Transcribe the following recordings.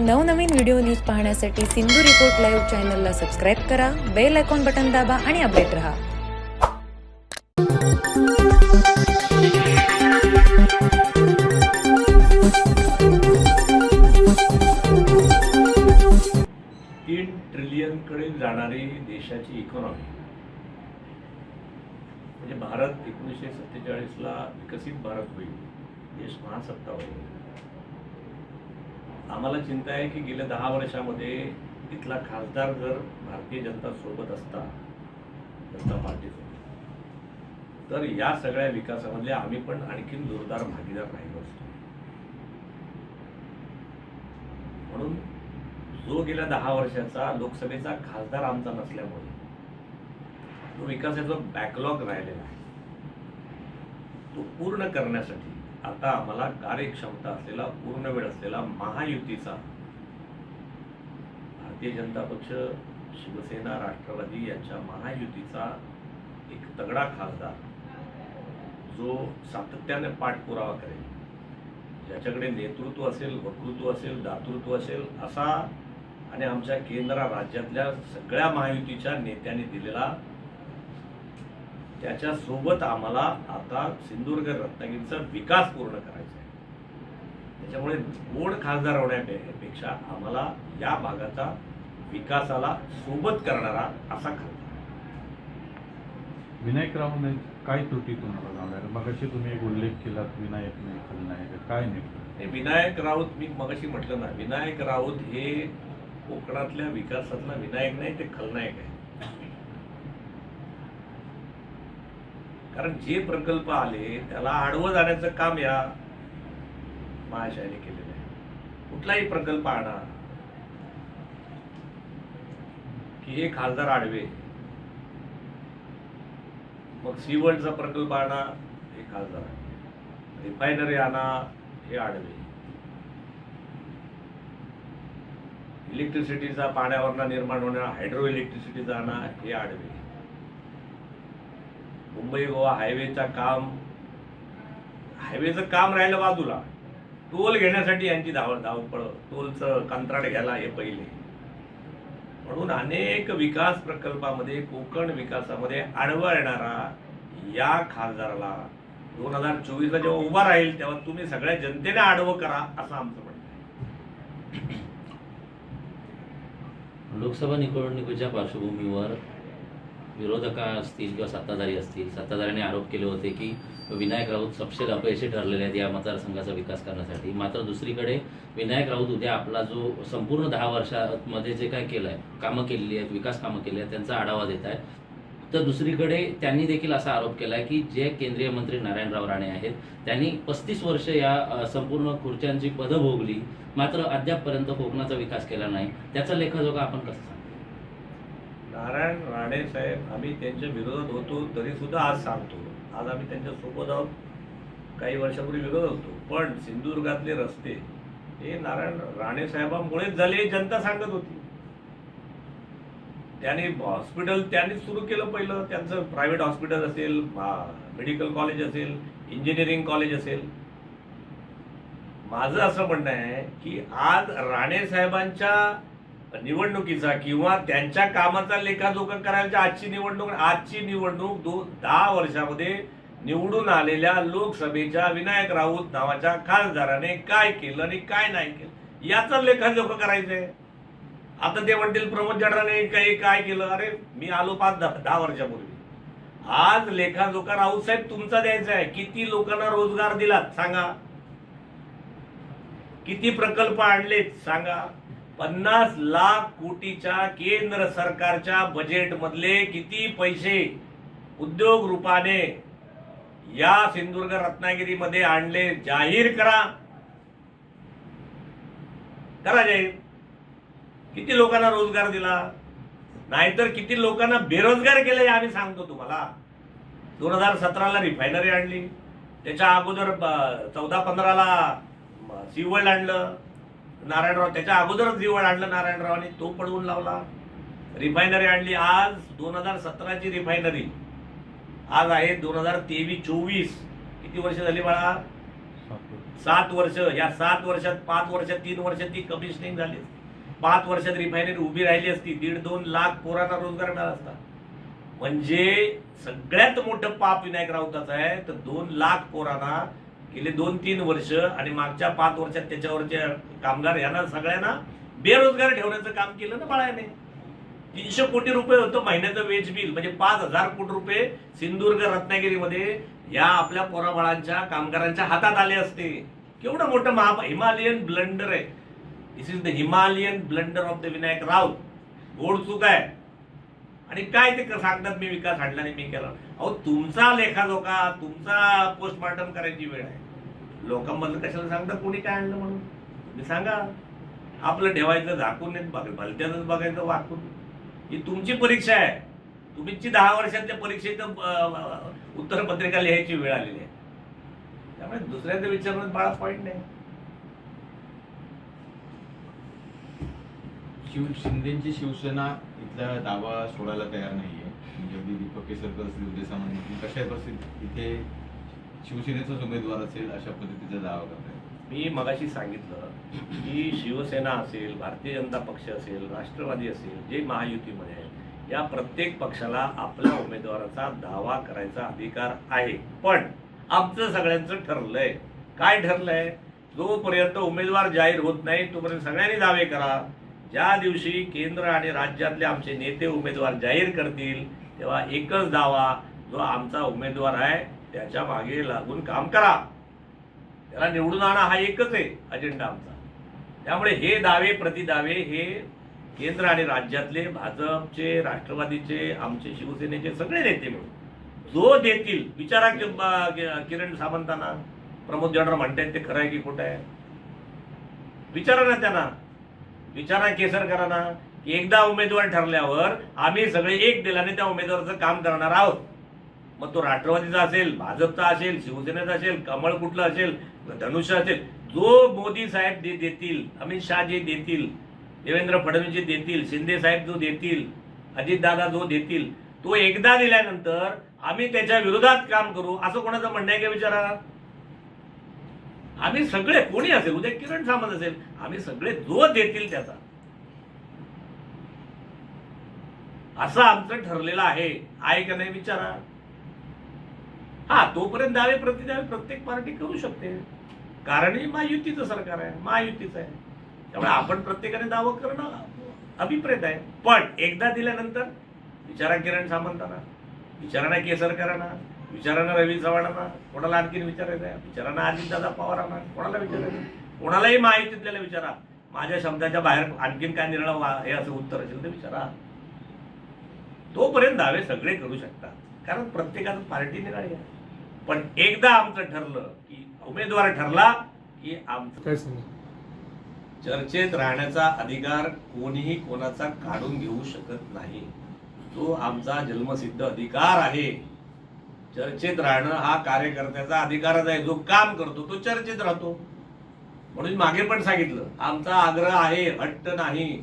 नवनवीन video news पाहण्यासाठी Sindhu report live चॅनलला सबस्क्राईब करा बेल आयकॉन बटन दाबा आणि अपडेट रहा. तीन ट्रिलियनकडे जाणारी देशाची इकॉनॉमी म्हणजे भारत एकोणीसशे सत्तेचाळीसला विकसित भारत होईल. देश महासत्ता होईल. आम्हाला चिंता आहे की गेल्या दहा वर्षामध्ये इथला खासदार जर भारतीय जनता सोबत असता जनता पार्टीसोबत तर या सगळ्या विकासामधले आम्ही पण आणखीन जोरदार भागीदार राहिलो असतो. म्हणून जो गेल्या दहा वर्षाचा लोकसभेचा खासदार आमचा नसल्यामुळे तो विकासाचा बॅकलॉग राहिलेला आहे तो पूर्ण करण्यासाठी आता आम्हाला कार्यक्षमता असलेला पूर्ण वेळ असलेला महायुतीचा भारतीय जनता पक्ष शिवसेना राष्ट्रवादी यांच्या महायुतीचा एक तगडा खासदार जो सातत्याने पाठपुरावा करेल. ज्याच्याकडे नेतृत्व असेल वक्तृत्व असेल दातृत्व असेल असा आणि आमच्या केंद्र राज्यातल्या सगळ्या महायुतीच्या नेत्यांनी दिलेला त्याच्या सोबत आम्हाला आता सिंधुदुर्ग रत्नागिरीचा विकास पूर्ण करायचा आहे. त्याच्यामुळे गोड खासदार होण्यापेक्षा आम्हाला या भागाचा विकासाला सोबत करणारा असा खासदार. विनायक रावने काय त्रुटी तुम्हाला जाणवल्या? मगाशी तुम्ही एक उल्लेख केलात विनायक नाही खलनायक. काय नेमकं? हे विनायक राऊत मी मगाशी म्हटलं ना विनायक राऊत हे कोकणातल्या विकासातला विनायक नाही ते खलनायक आहे कारण जे प्रकल्प आले त्याला आडवं जाण्याचं काम या महाशयाने केलेलं आहे. कुठलाही प्रकल्प आणा की हे खासदार आडवे मग सीवर्ल्डचा प्रकल्प आणा हे खासदार आहे रिफायनरी आणा हे आडवे. इलेक्ट्रिसिटीचा पाण्यावरनं निर्माण होणारा हायड्रो इलेक्ट्रिसिटीचा आणा हे आडवे. मुंबई गोवा हायवेचा काम हायवेचं काम राहिलं बाजूला. टोल घेण्यासाठी यांची धाव धावपळ टोलचं कंत्राट घ्यायला हे पहिले. म्हणून अनेक विकास प्रकल्पामध्ये कोकण विकासामध्ये आडवा येणारा या खासदाराला दोन हजार चोवीसला जेव्हा उभा राहील तेव्हा तुम्ही सगळ्या जनतेने आडवं करा असं आमचं म्हणणं लोकसभा निवडणुकीच्या पार्श्वभूमीवर विरोधक असतील किंवा सत्ताधारी असतील सत्ताधाऱ्यांनी आरोप केले होते की विनायक राऊत सपशेल अपयशी ठरलेले आहेत या मतदारसंघाचा विकास करण्यासाठी. मात्र दुसरीकडे विनायक राऊत उद्या आपला जो संपूर्ण दहा वर्षामध्ये जे काय केलं आहे कामं केलेली आहेत विकास कामं केली आहेत त्यांचा आढावा देत आहे तर दुसरीकडे त्यांनी देखील असा आरोप केला आहे की जे केंद्रीय मंत्री नारायणराव राणे आहेत त्यांनी पस्तीस वर्ष या संपूर्ण खुर्च्यांची पदं भोगली मात्र अद्यापपर्यंत कोकणाचा विकास केला नाही. त्याचा लेखाजोखा आपण कसं नारायण राणे साहेब आम्ही त्यांच्या विरोधात होतो तरी सुद्धा आज सांगतो. आज आम्ही त्यांच्यासोबत आहोत. काही वर्षापूर्वी विरोध होतो. पण सिंधुदुर्गातले रस्ते हे नारायण राणे साहेबांमुळेच झाले जनता सांगत होती. त्याने हॉस्पिटल त्यांनी सुरू केलं पहिलं. त्यांचं प्रायव्हेट हॉस्पिटल असेल मेडिकल कॉलेज असेल इंजिनिअरिंग कॉलेज असेल. माझं असं म्हणणं आहे की आज राणे साहेबांच्या निवडणुकीचा किंवा त्यांच्या कामाचा लेखाजोखा करायला आजची निवडणूक आजची निवडणूक दो दहा वर्षामध्ये निवडून आलेल्या लोकसभेच्या विनायक राऊत नावाच्या खासदाराने काय केलं आणि काय नाही केलं? याचा लेखाजोखा करायचंय. आता ते म्हणतील प्रमोद जडराने काही काय केलं? अरे मी आलो पाच दहा दहा वर्षापूर्वी. आज लेखाजोखा राऊत साहेब तुमचा द्यायचा आहे. किती लोकांना रोजगार दिलात सांगा. किती प्रकल्प आणलेत सांगा. पन्नास लाख कोटीच्या केंद्र सरकारच्या बजेट मधले किती पैसे उद्योग रूपाने या सिंधुदुर्ग रत्नागिरीमध्ये आणले जाहीर करा. करा जाहीर. किती लोकांना रोजगार दिला? नाहीतर किती लोकांना बेरोजगार केले आम्ही सांगतो तुम्हाला. दोन हजार सतराला रिफायनरी आणली. त्याच्या अगोदर चौदा पंधराला सीवर्ल्ड आणलं. नारायणराव त्याच्या अगोदरच दिवाळ आणलं नारायणरावाने तो पडवून लावला. रिफायनरी आणली आज दोन हजार सतराची रिफायनरी. आज आहे दोन हजार तेवीस चोवीस किती वर्ष झाली बाळा? सात वर्ष या सात वर्षात पाच वर्षात तीन वर्षात ती कमिशनिंग झाली पाच वर्षात रिफायनरी उभी राहिली असती दीड दोन लाख पोरांना रोजगार मिळाला असता. म्हणजे सगळ्यात मोठं पाप विनायक राऊताचं आहे तर दोन लाख पोरांना गेले दोन तीन वर्ष आणि मागच्या पाच वर्षात त्याच्यावरचे कामगार यांना सगळ्यांना बेरोजगार ठेवण्याचं काम केलं ना बाळाने. तीनशे कोटी रुपये होतं महिन्याचं वेज बिल म्हणजे पाच हजार कोटी रुपये सिंधुदुर्ग रत्नागिरीमध्ये या आपल्या पोराबाळांच्या कामगारांच्या हातात आले असते. केवढं मोठं महा हिमालयन ब्लंडर आहे. This is the Himalayan blunder of the Vinayak Raut गोड चूक आहे. आणि काय ते सांगतात मी विकास आणला आणि मी केला. अहो तुमचा लेखाजोखा तुमचा पोस्टमॉर्टम करायची वेळ आहे. लोकांमधलं कशाला सांगता कोणी काय आणलं म्हणून? तुम्ही सांगा. आपलं ठेवायचं झाकून बघ भलत्यातच बघायचं वाकून. ही तुमची परीक्षा आहे. तुमची दहा वर्षातल्या परीक्षेचं उत्तरपत्रिका लिहायची वेळ आलेली आहे. त्यामुळे दुसऱ्यांचं विचारणं बाळा पॉईंट नाही. शिव शिंदेची शिवसेना इथला दावा सोडायला तयार नाहीये. म्हणजे अगदी दीपक केसरकर असतील उदय सामंत असतील कशा परिस्थितीत इथे शिवसेनेचाच उमेदवार असेल अशा पद्धतीचा दावा करताय मी मगाशी सांगितलं की शिवसेना असेल भारतीय जनता पक्ष असेल राष्ट्रवादी असेल जे महायुतीमध्ये आहे या प्रत्येक पक्षाला आपल्या उमेदवाराचा दावा करायचा अधिकार आहे. पण आमचं सगळ्यांचं ठरलंय. काय ठरलंय? जोपर्यंत उमेदवार जाहीर होत नाही तोपर्यंत सगळ्यांनी दावे करा. ज्या दिवशी केंद्र आणि राज्यातले आमचे नेते उमेदवार जाहीर करतील तेव्हा एकच दावा जो आमचा उमेदवार आहे त्याच्यामागे लागून काम करा. त्याला निवडून आणा हा एकच आहे अजेंडा आमचा. त्यामुळे हे दावे प्रतिदावे हे केंद्र आणि राज्यातले भाजपचे राष्ट्रवादीचे आमचे शिवसेनेचे सगळे नेते मिळून. जो देतील विचारा कि- किरण सामंतांना प्रमोद जॉनर म्हणतायत ते खरं आहे की खोटं आहे? विचारा ना त्यांना. विचारा केसरकरांना एकदा उमेदवार ठरल्यावर आम्ही सगळे एक दिलाने त्या उमेदवाराचं काम करणार आहोत. मग तो राष्ट्रवादीचा असेल भाजपचा असेल शिवसेनेचा असेल कमळ कुठलं असेल धनुष्य असेल जो मोदी साहेब जे देतील अमित शहा जे देतील देवेंद्र फडणवीस जे देतील शिंदे साहेब जो देतील अजितदादा जो देतील तो एकदा दिल्यानंतर आम्ही त्याच्या विरोधात काम करू असं कोणाचं म्हणणं आहे का विचारा? आम्ही सगळे कोणी असेल? उद्या किरण सामंत असेल. आम्ही सगळे जो देतील त्याचा. असं आमचं ठरलेलं आहे. आहे का नाही विचारा. हा तोपर्यंत दावे प्रतिदावे प्रत्येक पार्टी करू शकते. कारण हे महायुतीचं सरकार आहे. महायुतीचं आहे. त्यामुळे आपण प्रत्येकाने दावा करणं अभिप्रेत आहे. पण एकदा दिल्यानंतर विचारा किरण सामंतांना. विचारा ना केसरकरांना. विचारा ना रवी चव्हाणांना कोणाला आणखीन विचारायचं आहे? विचारा ना अजितदादा पवारांना कोणाला विचारायचं कोणालाही माहितीतल्याला विचारा. माझ्या शब्दाच्या बाहेर आणखीन काय निर्णय व्हा- हे असं उत्तर असेल तर विचारा. तोपर्यंत दावे सगळे करू शकतात. कारण प्रत्येकाचं पार्टी निराळी आहे. पण एकदा आमचं ठरलं की उमेदवार ठरला की आमचं चर्चेत राहण्याचा अधिकार कोणीही कोणाचा काढून घेऊ शकत नाही. तो आमचा जन्मसिद्ध अधिकार आहे. चर्चेत राहणं हा कार्यकर्त्याचा अधिकारच आहे. जो काम करतो तो चर्चेत राहतो. म्हणून मागे पण सांगितलं आमचा आग्रह आहे हट्ट नाही.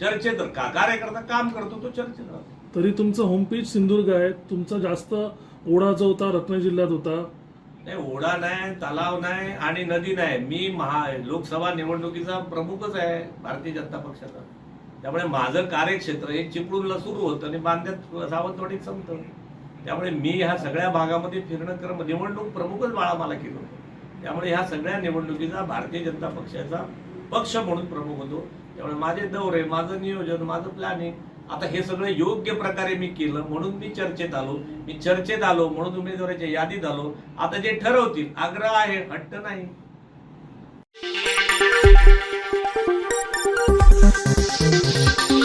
चर्चेत का कार्यकर्ता काम करतो तो चर्चेत राहतो. तरी तुमचं होम पेज सिंधुदुर्ग आहे. तुमचा जास्त ओढा जो होता रत्नागिरी जिल्ह्यात होता. नाही ओढा नाही तलाव नाही आणि नदी नाही. मी महा लोकसभा निवडणुकीचा प्रमुखच आहे भारतीय जनता पक्षाचा. त्यामुळे माझं कार्यक्षेत्र हे चिपळूणला सुरू होतं आणि बांध्यात सावंतवाडीत संपतं. त्यामुळे मी ह्या सगळ्या भागामध्ये फिरणं क्रम निवडणूक प्रमुखच बाळा मला केलं त्यामुळे ह्या सगळ्या निवडणुकीचा भारतीय जनता पक्षाचा पक्ष म्हणून प्रमुख होतो. त्यामुळे माझे दौरे माझं नियोजन माझं प्लॅनिंग आता हे सगळं योग्य प्रकारे मी केलं म्हणून मी चर्चेत आलो. मी चर्चेत आलो म्हणून उमेदवाराच्या यादीत आलो. आता जे ठरवतील आग्रह आहे हट्ट नाही. Thank you.